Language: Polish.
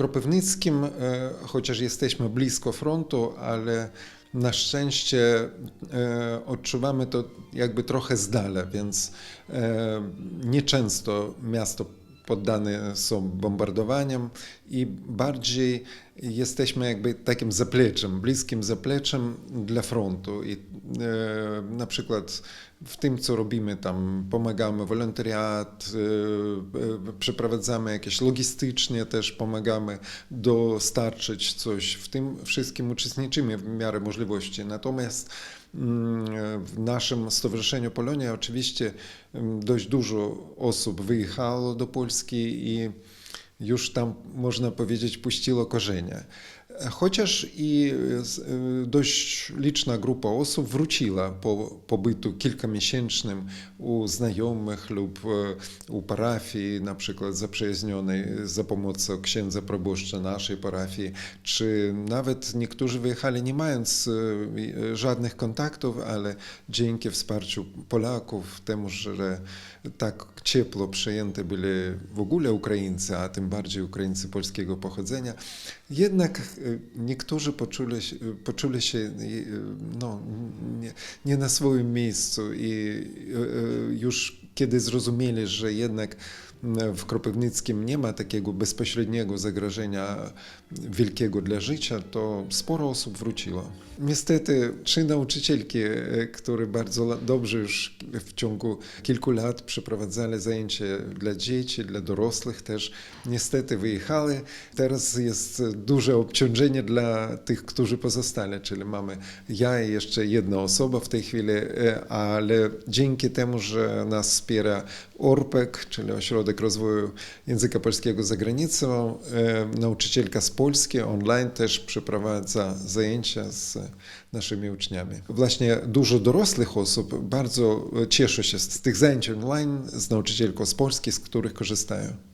Kropywnickim, e, chociaż jesteśmy blisko frontu, ale na szczęście e, odczuwamy to jakby trochę z dala, więc e, nieczęsto miasto poddane są bombardowaniom i bardziej jesteśmy jakby takim zapleczem, bliskim zapleczem dla frontu. I e, na przykład w tym, co robimy, tam pomagamy wolontariat, e, e, przeprowadzamy jakieś logistycznie też pomagamy dostarczyć coś. W tym wszystkim uczestniczymy w miarę możliwości. Natomiast mm, w naszym Stowarzyszeniu Polonia oczywiście mm, dość dużo osób wyjechało do Polski i już tam, można powiedzieć, puściło korzenie. Chociaż i e, dość liczna grupa osób wróciła po pobytu kilkumiesięcznym u znajomych lub e, u parafii, na przykład zaprzyjaźnionej za pomocą księdza proboszcza naszej parafii, czy nawet niektórzy wyjechali nie mając e, żadnych kontaktów, ale dzięki wsparciu Polaków, temu, że tak ciepło przyjęte byli w ogóle Ukraińcy, a tym bardziej Ukraińcy polskiego pochodzenia, jednak e, niektórzy poczuli, poczuli się e, no, nie, nie na swoim miejscu i e, już kiedy zrozumieli, że jednak m, w Kropywnickim nie ma takiego bezpośredniego zagrożenia wielkiego dla życia, to sporo osób wróciło. Niestety trzy nauczycielki, e, które bardzo dobrze już w ciągu kilku lat przeprowadzali zajęcia dla dzieci, dla dorosłych też, niestety wyjechały. Teraz jest duże obciążenie dla tych, którzy pozostali, czyli mamy ja i jeszcze jedna osoba w tej chwili, e, ale dzięki temu, że nas wspiera ORPEK, czyli Ośrodek Rozwoju Języka Polskiego za granicą, e, nauczycielka z Polski online też przeprowadza zajęcia z naszymi uczniami. Właśnie dużo dorosłych osób bardzo cieszy się z tych zajęć online z nauczycielką z Polski, z których korzystają.